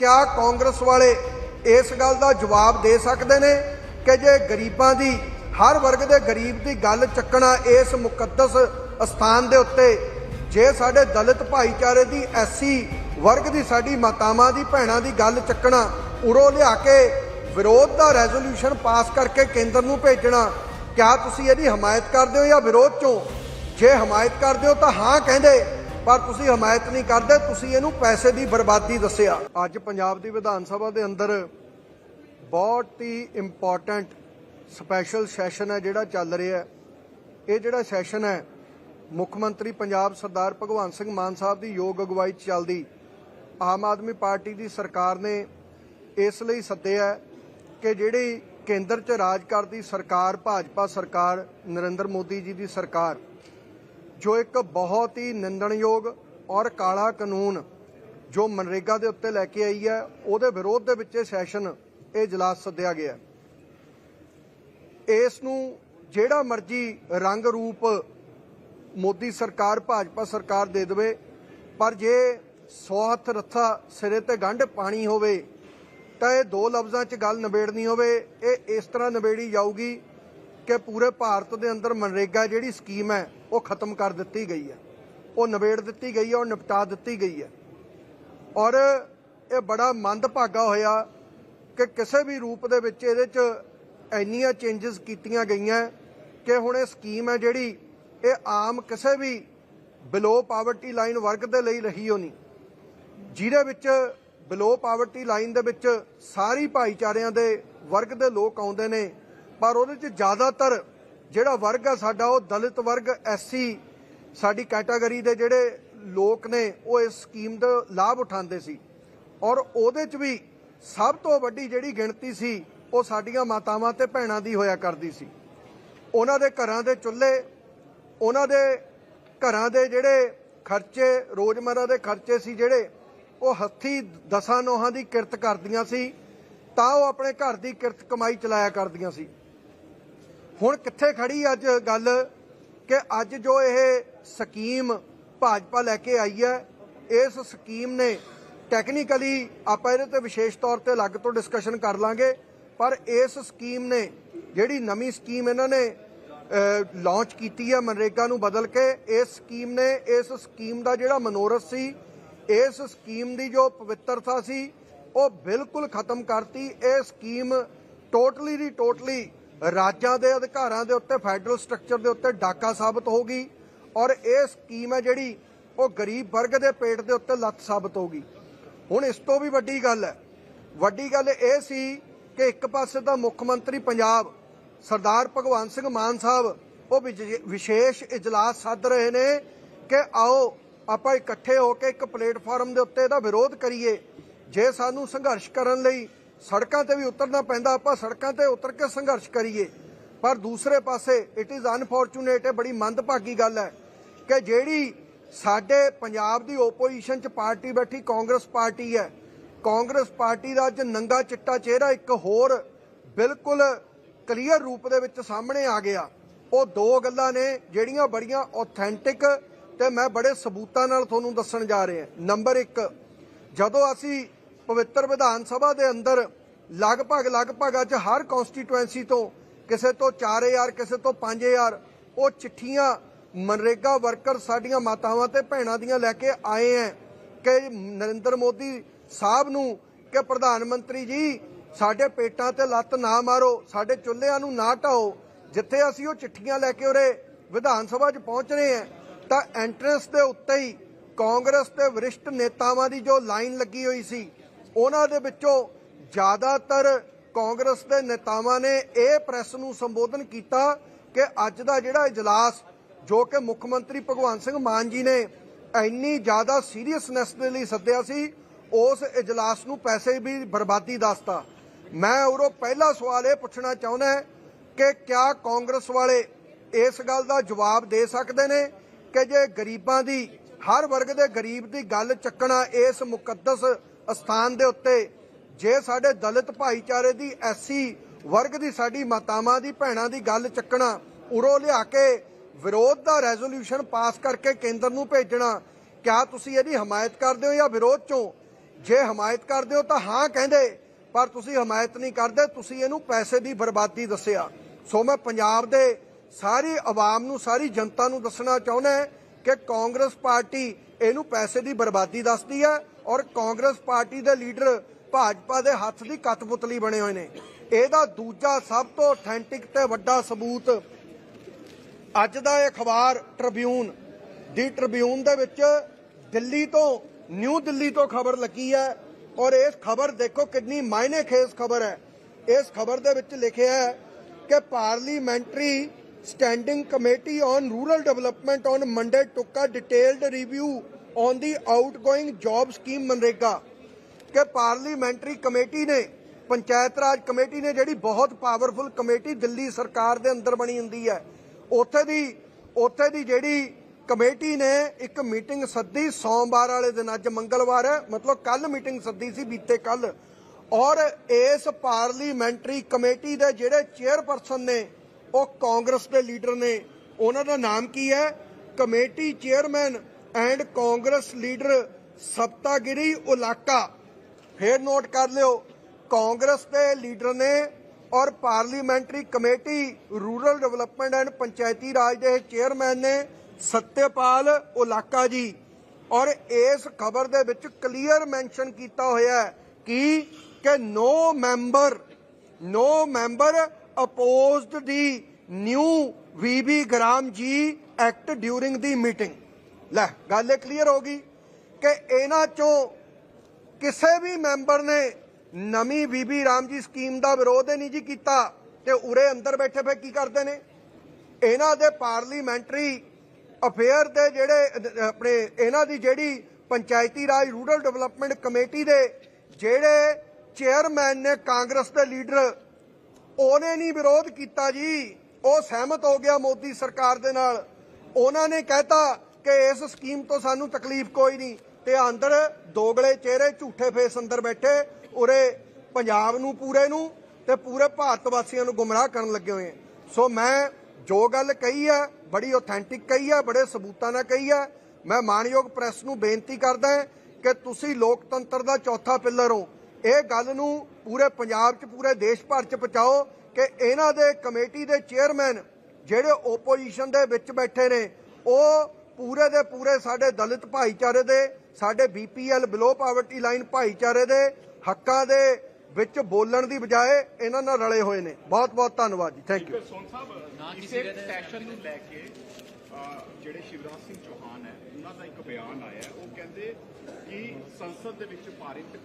ਕਿਆ ਕਾਂਗਰਸ ਵਾਲੇ ਇਸ ਗੱਲ ਦਾ ਜਵਾਬ ਦੇ ਸਕਦੇ ਨੇ ਕਿ ਜੇ ਗਰੀਬਾਂ ਦੀ, ਹਰ ਵਰਗ ਦੇ ਗਰੀਬ ਦੀ ਗੱਲ ਚੱਕਣਾ ਇਸ ਮੁਕੱਦਸ ਸਥਾਨ ਦੇ ਉੱਤੇ, ਜੇ ਸਾਡੇ ਦਲਿਤ ਭਾਈਚਾਰੇ ਦੀ ਐਸੀ ਵਰਗ ਦੀ ਸਾਡੀ ਮਾਤਾਵਾਂ ਦੀ ਭੈਣਾਂ ਦੀ ਗੱਲ ਚੱਕਣਾ, ਉਰੋਂ ਲਿਆ ਕੇ ਵਿਰੋਧ ਦਾ ਰੈਜ਼ੋਲੂਸ਼ਨ ਪਾਸ ਕਰਕੇ ਕੇਂਦਰ ਨੂੰ ਭੇਜਣਾ, ਕਿਆ ਤੁਸੀਂ ਇਹਦੀ ਹਮਾਇਤ ਕਰਦੇ ਹੋ ਜਾਂ ਵਿਰੋਧ ਚੋਂ? ਜੇ ਹਮਾਇਤ ਕਰਦੇ ਹੋ ਤਾਂ ਹਾਂ ਕਹਿੰਦੇ। ਪਰ ਤੁਸੀਂ ਹਮਾਇਤ ਨਹੀਂ ਕਰਦੇ, ਤੁਸੀਂ ਇਹਨੂੰ ਪੈਸੇ ਦੀ ਬਰਬਾਦੀ ਦੱਸਿਆ। ਅੱਜ ਪੰਜਾਬ ਦੀ ਵਿਧਾਨ ਸਭਾ ਦੇ ਅੰਦਰ ਬਹੁਤ ਹੀ ਇੰਪੋਰਟੈਂਟ ਸਪੈਸ਼ਲ ਸੈਸ਼ਨ ਹੈ ਜਿਹੜਾ ਚੱਲ ਰਿਹਾ ਇਹ ਜਿਹੜਾ ਸੈਸ਼ਨ ਹੈ, ਮੁੱਖ ਮੰਤਰੀ ਪੰਜਾਬ ਸਰਦਾਰ ਭਗਵੰਤ ਸਿੰਘ ਮਾਨ ਸਾਹਿਬ ਦੀ ਯੋਗ ਅਗਵਾਈ 'ਚ ਚੱਲਦੀ। ਆਮ ਆਦਮੀ ਪਾਰਟੀ ਦੀ ਸਰਕਾਰ ਨੇ ਇਸ ਲਈ ਸੱਦਿਆ ਕਿ ਜਿਹੜੀ ਕੇਂਦਰ 'ਚ ਰਾਜ ਕਰਦੀ ਸਰਕਾਰ, ਭਾਜਪਾ ਸਰਕਾਰ, ਨਰਿੰਦਰ ਮੋਦੀ ਜੀ ਦੀ ਸਰਕਾਰ ਜੋ ਇੱਕ ਬਹੁਤ ਹੀ ਨਿੰਦਣਯੋਗ ਔਰ ਕਾਲਾ ਕਾਨੂੰਨ ਜੋ ਮਨਰੇਗਾ ਦੇ ਉੱਤੇ ਲੈ ਕੇ ਆਈ ਹੈ, ਉਹਦੇ ਵਿਰੋਧ ਦੇ ਵਿੱਚ ਇਹ ਸੈਸ਼ਨ, ਇਹ ਇਜਲਾਸ ਸੱਦਿਆ ਗਿਆ ਇਸ ਨੂੰ ਜਿਹੜਾ ਮਰਜ਼ੀ ਰੰਗ ਰੂਪ ਮੋਦੀ ਸਰਕਾਰ, ਭਾਜਪਾ ਸਰਕਾਰ ਦੇ ਦੇਵੇ, ਪਰ ਜੇ ਸੌ ਹੱਥ ਰੱਥਾ ਸਿਰੇ ਤੇ ਗੰਢ ਪਾਣੀ ਹੋਵੇ, ਤਾਂ ਇਹ ਦੋ ਲਫ਼ਜ਼ਾਂ 'ਚ ਗੱਲ ਨਿਬੇੜਨੀ ਹੋਵੇ, ਇਹ ਇਸ ਤਰ੍ਹਾਂ ਨਿਬੇੜੀ ਜਾਊਗੀ ਕਿ ਪੂਰੇ ਭਾਰਤ ਦੇ ਅੰਦਰ ਮਨਰੇਗਾ ਜਿਹੜੀ ਸਕੀਮ ਹੈ, ਉਹ ਖਤਮ ਕਰ ਦਿੱਤੀ ਗਈ ਹੈ। ਉਹ ਨਿਬੇੜ ਦਿੱਤੀ ਗਈ ਹੈ, ਉਹ ਨਿਪਟਾ ਦਿੱਤੀ ਗਈ ਹੈ। ਔਰ ਇਹ ਬੜਾ ਮੰਦਭਾਗਾ ਹੋਇਆ ਕਿ ਕਿਸੇ ਵੀ ਰੂਪ ਦੇ ਵਿੱਚ ਇਹਦੇ 'ਚ ਇੰਨੀਆਂ ਚੇਂਜਸ ਕੀਤੀਆਂ ਗਈਆਂ ਕਿ ਹੁਣ ਇਹ ਸਕੀਮ ਹੈ ਜਿਹੜੀ, ਇਹ ਆਮ ਕਿਸੇ ਵੀ ਬਿਲੋ ਪਾਵਰਟੀ ਲਾਈਨ ਵਰਗ ਦੇ ਲਈ ਰਹੀ ਹੋ ਨਹੀਂ ਜਿਹਦੇ ਵਿੱਚ ਬਿਲੋ ਪਾਵਰਟੀ ਲਾਈਨ ਦੇ ਵਿੱਚ ਸਾਰੀ ਭਾਈਚਾਰਿਆਂ ਦੇ ਵਰਗ ਦੇ ਲੋਕ ਆਉਂਦੇ ਨੇ ਪਰ ਉਹਦੇ 'ਚ ਜ਼ਿਆਦਾਤਰ ਜਿਹੜਾ ਵਰਗ ਆ ਸਾਡਾ, ਉਹ ਦਲਿਤ ਵਰਗ ਐਸਸੀ ਸਾਡੀ ਕੈਟਾਗਰੀ ਦੇ ਜਿਹੜੇ ਲੋਕ ਨੇ, ਉਹ ਇਸ ਸਕੀਮ ਦਾ ਲਾਭ ਉਠਾਉਂਦੇ ਸੀ। ਔਰ ਉਹਦੇ 'ਚ ਵੀ ਸਭ ਤੋਂ ਵੱਡੀ ਜਿਹੜੀ ਗਿਣਤੀ ਸੀ, ਉਹ ਸਾਡੀਆਂ ਮਾਤਾਵਾਂ ਤੇ ਭੈਣਾਂ ਦੀ ਹੋਇਆ ਕਰਦੀ ਸੀ। ਉਹਨਾਂ ਦੇ ਘਰਾਂ ਦੇ ਚੁੱਲ੍ਹੇ, ਉਹਨਾਂ ਦੇ ਘਰਾਂ ਦੇ ਜਿਹੜੇ ਖਰਚੇ ਰੋਜ਼ਮਰਰਾ ਦੇ ਖਰਚੇ ਸੀ ਜਿਹੜੇ, ਉਹ ਹੱਥੀ ਦਸਾਂ ਨੋਹਾਂ ਦੀ ਕਿਰਤ ਕਰਦੀਆਂ ਸੀ, ਤਾਂ ਉਹ ਆਪਣੇ ਘਰ ਦੀ ਕਿਰਤ ਕਮਾਈ ਚਲਾਇਆ ਕਰਦੀਆਂ ਸੀ। ਹੁਣ ਕਿੱਥੇ ਖੜੀ ਅੱਜ ਗੱਲ ਕਿ ਅੱਜ ਜੋ ਇਹ ਸਕੀਮ ਭਾਜਪਾ ਲੈ ਕੇ ਆਈ ਹੈ, ਇਸ ਸਕੀਮ ਨੇ ਟੈਕਨੀਕਲੀ ਆਪਾਂ ਇਹਦੇ ਤੇ ਵਿਸ਼ੇਸ਼ ਤੌਰ ਤੇ ਅਲੱਗ ਤੋਂ ਡਿਸਕਸ਼ਨ ਕਰ ਲਾਂਗੇ, ਪਰ ਇਸ ਸਕੀਮ ਨੇ ਜਿਹੜੀ ਨਵੀਂ ਸਕੀਮ ਇਹਨਾਂ ਨੇ ਲਾਂਚ ਕੀਤੀ ਹੈ ਮਨਰੇਗਾ ਨੂੰ ਬਦਲ ਕੇ, ਇਸ ਸਕੀਮ ਨੇ, ਇਸ ਸਕੀਮ ਦਾ ਜਿਹੜਾ ਮਨੋਰਥ ਸੀ, ਇਸ ਸਕੀਮ ਦੀ ਜੋ ਪਵਿੱਤਰਤਾ ਸੀ, ਉਹ ਬਿਲਕੁਲ ਖਤਮ ਕਰਤੀ। ਇਹ ਸਕੀਮ ਟੋਟਲੀ ਦੀ ਟੋਟਲੀ ਰਾਜਾਂ ਦੇ ਅਧਿਕਾਰਾਂ ਦੇ ਉੱਤੇ, ਫੈਡਰਲ ਸਟਰਕਚਰ ਦੇ ਉੱਤੇ ਡਾਕਾ ਸਾਬਤ ਹੋਗੀ ਔਰ ਇਹ ਸਕੀਮ ਹੈ ਜਿਹੜੀ ਉਹ ਗਰੀਬ ਵਰਗ ਦੇ ਪੇਟ ਦੇ ਉੱਤੇ ਲੱਤ ਸਾਬਤ ਹੋਗੀ ਹੁਣ ਇਸ ਤੋਂ ਵੀ ਵੱਡੀ ਗੱਲ ਹੈ। ਵੱਡੀ ਗੱਲ ਇਹ ਸੀ ਕਿ ਇੱਕ ਪਾਸੇ ਦਾ ਮੁੱਖ ਮੰਤਰੀ ਪੰਜਾਬ ਸਰਦਾਰ ਭਗਵੰਤ ਸਿੰਘ ਮਾਨ ਸਾਹਿਬ ਉਹ ਵਿਸ਼ੇਸ਼ ਇਜਲਾਸ ਸੱਦ ਰਹੇ ਨੇ ਕਿ ਆਓ ਆਪਾਂ ਇਕੱਠੇ ਹੋ ਕੇ ਇੱਕ ਪਲੇਟਫਾਰਮ ਦੇ ਉੱਤੇ ਇਹਦਾ ਵਿਰੋਧ ਕਰੀਏ, ਜੇ ਸਾਨੂੰ ਸੰਘਰਸ਼ ਕਰਨ ਲਈ ਸੜਕਾਂ ਤੇ ਵੀ ਉਤਰਨਾ ਪੈਂਦਾ, ਆਪਾਂ ਸੜਕਾਂ ਤੇ ਉਤਰ ਕੇ ਸੰਘਰਸ਼ ਕਰੀਏ। ਪਰ ਦੂਸਰੇ ਪਾਸੇ ਇਟ ਇਜ਼ ਅਨਫੋਰਚੂਨੇਟ ਇਹ ਬੜੀ ਮੰਦਭਾਗੀ ਗੱਲ ਹੈ ਕਿ ਜਿਹੜੀ ਸਾਡੇ ਪੰਜਾਬ ਦੀ ਓਪੋਜੀਸ਼ਨ ਚ ਪਾਰਟੀ ਬੈਠੀ ਕਾਂਗਰਸ ਪਾਰਟੀ ਹੈ। ਕਾਂਗਰਸ ਪਾਰਟੀ ਦਾ ਅੱਜ ਨੰਗਾ ਚਿੱਟਾ ਚਿਹਰਾ ਇੱਕ ਹੋਰ ਬਿਲਕੁਲ ਕਲੀਅਰ ਰੂਪ ਦੇ ਵਿੱਚ ਸਾਹਮਣੇ ਆ ਗਿਆ। ਉਹ ਦੋ ਗੱਲਾਂ ਨੇ ਜਿਹੜੀਆਂ ਬੜੀਆਂ ਆਥੈਂਟਿਕ ਤੇ ਮੈਂ ਬੜੇ ਸਬੂਤਾਂ ਨਾਲ ਤੁਹਾਨੂੰ ਦੱਸਣ ਜਾ ਰਿਹਾ। ਨੰਬਰ 1 ਜਦੋਂ ਅਸੀਂ ਪਵਿੱਤਰ ਵਿਧਾਨ ਸਭਾ ਦੇ ਅੰਦਰ ਲਗਭਗ ਲਗਭਗ ਅੱਜ ਹਰ ਕਨਸਟੀਟੂਐਂਸੀ ਤੋਂ ਕਿਸੇ ਤੋਂ 4000 ਕਿਸੇ ਤੋਂ 5000 ਉਹ ਚਿੱਠੀਆਂ, ਮਨਰੇਗਾ ਵਰਕਰ ਸਾਡੀਆਂ ਮਾਤਾਵਾਂ ਤੇ ਭੈਣਾਂ ਦੀਆਂ ਲੈ ਕੇ ਆਏ ਹੈ ਕਿ ਨਰਿੰਦਰ ਮੋਦੀ ਸਾਹਿਬ ਨੂੰ ਕਿ ਪ੍ਰਧਾਨ ਮੰਤਰੀ ਜੀ, ਸਾਡੇ ਪੇਟਾਂ ਤੇ ਲੱਤ ਨਾ ਮਾਰੋ, ਸਾਡੇ ਚੁੱਲ੍ਹਿਆਂ ਨੂੰ ਨਾ ਢਾਓ, ਜਿੱਥੇ ਅਸੀਂ ਉਹ ਚਿੱਠੀਆਂ ਲੈ ਕੇ ਉਰੇ ਵਿਧਾਨ ਸਭਾ 'ਚ ਪਹੁੰਚ ਰਹੇ ਹਾਂ ਤਾਂ ਐਂਟਰੈਂਸ ਦੇ ਉੱਤੇ ਹੀ ਕਾਂਗਰਸ ਦੇ ਵਰਿਸ਼ਟ ਨੇਤਾਵਾਂ ਦੀ ਜੋ ਲਾਈਨ ਲੱਗੀ ਹੋਈ ਸੀ ਉਹਨਾਂ ਦੇ ਵਿੱਚੋਂ ਜ਼ਿਆਦਾਤਰ ਕਾਂਗਰਸ ਦੇ ਨੇਤਾਵਾਂ ਨੇ ਇਹ ਪ੍ਰੈਸ ਨੂੰ ਸੰਬੋਧਨ ਕੀਤਾ ਕਿ ਅੱਜ ਦਾ ਜਿਹੜਾ ਇਜਲਾਸ, ਜੋ ਕਿ ਮੁੱਖ ਮੰਤਰੀ ਭਗਵੰਤ ਸਿੰਘ ਮਾਨ ਜੀ ਨੇ ਇੰਨੀ ਜ਼ਿਆਦਾ ਸੀਰੀਅਸਨੈਸ ਦੇ ਲਈ ਸੱਦਿਆ ਸੀ, ਉਸ ਇਜਲਾਸ ਨੂੰ ਪੈਸੇ ਵੀ ਬਰਬਾਦੀ ਦੱਸਤਾ। ਮੈਂ ਉਰੋਂ ਪਹਿਲਾ ਸਵਾਲ ਇਹ ਪੁੱਛਣਾ ਚਾਹੁੰਦਾ ਕਿ ਕਿਆ ਕਾਂਗਰਸ ਵਾਲੇ ਇਸ ਗੱਲ ਦਾ ਜਵਾਬ ਦੇ ਸਕਦੇ ਨੇ ਕਿ ਜੇ ਗਰੀਬਾਂ ਦੀ, ਹਰ ਵਰਗ ਦੇ ਗਰੀਬ ਦੀ ਗੱਲ ਚੱਕਣਾ ਇਸ ਮੁਕੱਦਸ ਸਥਾਨ ਦੇ ਉੱਤੇ ਜੇ ਸਾਡੇ ਦਲਿਤ ਭਾਈਚਾਰੇ ਦੀ ਐਸੀ ਵਰਗ ਦੀ ਸਾਡੀ ਮਾਤਾਵਾਂ ਦੀ ਭੈਣਾਂ ਦੀ ਗੱਲ ਚੱਕਣਾ, ਉਰੋਂ ਲਿਆ ਕੇ ਵਿਰੋਧ ਦਾ ਰੈਜ਼ੋਲੂਸ਼ਨ ਪਾਸ ਕਰਕੇ ਕੇਂਦਰ ਨੂੰ ਭੇਜਣਾ, ਕਿਆ ਤੁਸੀਂ ਇਹਦੀ ਹਮਾਇਤ ਕਰਦੇ ਹੋ ਜਾਂ ਵਿਰੋਧ ਚੋਂ? ਜੇ ਹਮਾਇਤ ਕਰਦੇ ਹੋ ਤਾਂ ਹਾਂ ਕਹਿੰਦੇ, ਪਰ ਤੁਸੀਂ ਹਮਾਇਤ ਨਹੀਂ ਕਰਦੇ, ਤੁਸੀਂ ਇਹਨੂੰ ਪੈਸੇ ਦੀ ਬਰਬਾਦੀ ਦੱਸਿਆ। ਸੋ ਮੈਂ ਪੰਜਾਬ ਦੇ ਸਾਰੀ ਆਵਾਮ ਨੂੰ, ਸਾਰੀ ਜਨਤਾ ਨੂੰ ਦੱਸਣਾ ਚਾਹੁੰਦਾ ਕਿ ਕਾਂਗਰਸ ਪਾਰਟੀ ਇਹਨੂੰ ਪੈਸੇ ਦੀ ਬਰਬਾਦੀ ਦੱਸਦੀ ਹੈ ਔਰ ਕਾਂਗਰਸ ਪਾਰਟੀ ਦੇ ਲੀਡਰ ਭਾਜਪਾ ਦੇ ਹੱਥ ਦੀ ਕਠਪੁਤਲੀ ਬਣੇ ਹੋਏ ਨੇ। ਇਹਦਾ ਦੂਜਾ ਸਭ ਤੋਂ ਅਥੈਂਟਿਕ ਤੇ ਵੱਡਾ ਸਬੂਤ ਅੱਜ ਦਾ ਇਹ ਅਖਬਾਰ ਟ੍ਰਿਬਿਊਨ ਦੀ ਟ੍ਰਿਬਿਊਨ ਦੇ ਵਿੱਚ ਦਿੱਲੀ ਤੋਂ ਨਿਊ ਦਿੱਲੀ ਤੋਂ ਖਬਰ ਲੱਗੀ ਹੈ ਔਰ ਇਸ ਖਬਰ ਦੇਖੋ ਕਿੰਨੀ ਮਾਇਨੇ ਖੇਸ ਖਬਰ ਹੈ। ਇਸ ਖਬਰ ਦੇ ਵਿੱਚ ਲਿਖਿਆ ਹੈ ਕਿ parliamentary standing committee on rural development on Monday took detailed review on the outgoing job scheme MNREGA ਕਿ ਪਾਰਲੀਮੈਂਟਰੀ ਕਮੇਟੀ ਨੇ, ਪੰਚਾਇਤ ਰਾਜ ਕਮੇਟੀ ਨੇ ਜਿਹੜੀ ਬਹੁਤ ਪਾਵਰਫੁਲ ਕਮੇਟੀ ਦਿੱਲੀ ਸਰਕਾਰ ਦੇ ਅੰਦਰ ਬਣੀ ਹੁੰਦੀ ਹੈ, ਉੱਥੇ ਦੀ ਉੱਥੇ ਦੀ ਜਿਹੜੀ ਕਮੇਟੀ ਨੇ ਇੱਕ ਮੀਟਿੰਗ ਸੱਦੀ ਸੋਮਵਾਰ ਵਾਲੇ ਦਿਨ, ਅੱਜ ਮੰਗਲਵਾਰ ਹੈ, ਮਤਲਬ ਕੱਲ ਮੀਟਿੰਗ ਸੱਦੀ ਸੀ ਬੀਤੇ ਕੱਲ ਔਰ ਇਸ ਪਾਰਲੀਮੈਂਟਰੀ ਕਮੇਟੀ ਦੇ ਜਿਹੜੇ ਚੇਅਰਪਰਸਨ ਨੇ, ਉਹ ਕਾਂਗਰਸ ਦੇ ਲੀਡਰ ਨੇ, ਉਹਨਾਂ ਦਾ ਨਾਮ ਕੀ ਹੈ? Committee chairman and Congress leader Saptagiri Ulaka. ਫੇਰ ਨੋਟ ਕਰ ਲਿਓ, ਕਾਂਗਰਸ ਦੇ ਲੀਡਰ ਨੇ ਔਰ parliamentary committee rural development and Panchayati Raj ਦੇ ਚੇਅਰਮੈਨ ਨੇ ਸਤਿਆਪਾਲ ਉਲਾਕਾ ਜੀ। ਔਰ ਇਸ ਖਬਰ ਦੇ ਵਿੱਚ ਕਲੀਅਰ ਮੈਂਸ਼ਨ ਕੀਤਾ ਹੋਇਆ ਹੈ ਕਿ ਕਿ no member no member opposed the new VB Gram G act during the meeting. ਲੈ, ਗੱਲ ਇਹ ਕਲੀਅਰ ਹੋ ਗਈ ਕਿ ਇਹਨਾਂ ਚੋਂ ਕਿਸੇ ਵੀ ਮੈਂਬਰ ਨੇ ਨਵੀਂ ਬੀਬੀ ਰਾਮ ਜੀ ਸਕੀਮ ਦਾ ਵਿਰੋਧ ਹੀ ਨਹੀਂ ਜੀ ਕੀਤਾ ਤੇ ਉਰੇ ਅੰਦਰ ਬੈਠੇ ਫੇ ਕੀ ਕਰਦੇ ਨੇ? ਇਹਨਾਂ ਦੇ ਪਾਰਲੀਮੈਂਟਰੀ ਅਫੇਅਰ ਦੇ ਜਿਹੜੇ, ਆਪਣੇ ਇਹਨਾਂ ਦੀ ਜਿਹੜੀ ਪੰਚਾਇਤੀ ਰਾਜ ਰੂਰਲ ਡਿਵੈਲਪਮੈਂਟ ਕਮੇਟੀ ਦੇ ਜਿਹੜੇ ਚੇਅਰਮੈਨ ਨੇ ਕਾਂਗਰਸ ਦੇ ਲੀਡਰ, ਉਹਨੇ ਨਹੀਂ ਵਿਰੋਧ ਕੀਤਾ ਜੀ। ਉਹ ਸਹਿਮਤ ਹੋ ਗਿਆ ਮੋਦੀ ਸਰਕਾਰ ਦੇ ਨਾਲ। ਉਹਨਾਂ ਨੇ ਕਹਿਤਾ ਕਿ ਇਸ ਸਕੀਮ ਤੋਂ ਸਾਨੂੰ ਤਕਲੀਫ ਕੋਈ ਨਹੀਂ। ਤੇ ਅੰਦਰ ਦੋਗਲੇ ਚਿਹਰੇ ਝੂਠੇ ਫੇਸ ਅੰਦਰ ਬੈਠੇ, ਉਰੇ ਪੰਜਾਬ ਨੂੰ, ਪੂਰੇ ਨੂੰ ਤੇ ਪੂਰੇ ਭਾਰਤ ਵਾਸੀਆਂ ਨੂੰ ਗੁੰਮਰਾਹ ਕਰਨ ਲੱਗੇ ਹੋਏ ਸੋ ਮੈਂ ਜੋ ਗੱਲ ਕਹੀ ਹੈ, ਬੜੀ ਆਥੈਂਟਿਕ ਕਹੀ ਹੈ, ਬੜੇ ਸਬੂਤਾਂ ਨਾਲ ਕਹੀ ਹੈ, ਮੈਂ ਮਾਨਯੋਗ ਪ੍ਰੈਸ ਨੂੰ ਬੇਨਤੀ ਕਰਦਾ ਹਾਂ ਕਿ ਤੁਸੀਂ ਲੋਕਤੰਤਰ ਦਾ ਚੌਥਾ ਪਿੱਲਰ ਹੋ। ਇਹ ਗੱਲ ਨੂੰ ਪੂਰੇ ਪੰਜਾਬ 'ਚ, ਪੂਰੇ ਦੇਸ਼ ਭਰ 'ਚ ਪਹੁੰਚਾਓ ਕਿ ਇਹਨਾਂ ਦੇ ਕਮੇਟੀ ਦੇ ਚੇਅਰਮੈਨ ਜਿਹੜੇ ਓਪੋਜੀਸ਼ਨ ਦੇ ਵਿੱਚ ਬੈਠੇ ਨੇ, ਉਹ ਪੂਰੇ ਦੇ ਪੂਰੇ ਸਾਡੇ ਦਲਿਤ ਭਾਈਚਾਰੇ ਦੇ ਸਾਡੇ ਬੀਪੀਐਲ ਬਿਲੋ ਪਾਵਰਟੀ ਲਾਈਨ ਭਾਈਚਾਰੇ ਦੇ ਹੱਕਾਂ ਦੇ ਵਿੱਚ ਬੋਲਣ ਦੀ ਬਜਾਏ ਇਹਨਾਂ ਨਾਲ ਰਲੇ ਹੋਏ ਨੇ। ਬਹੁਤ ਬਹੁਤ ਧੰਨਵਾਦ ਜੀ। ਥੈਂਕ ਯੂ ਸੋਨ ਸਾਹਿਬ ਇਸੇ ਸੈਸ਼ਨ ਨੂੰ ਲੈ ਕੇ ਅਹ, ਜਿਹੜੇ ਸ਼ਿਵਰਾਜ ਸਿੰਘ ਚੌਹਾਨ ਹੈ ਉਹਨਾਂ ਦਾ ਇੱਕ ਬਿਆਨ ਆਇਆ। ਉਹ ਕਹਿੰਦੇ ਕਿ ਸੰਸਦ ਦੇ ਵਿੱਚ ਪਾਰਿਤ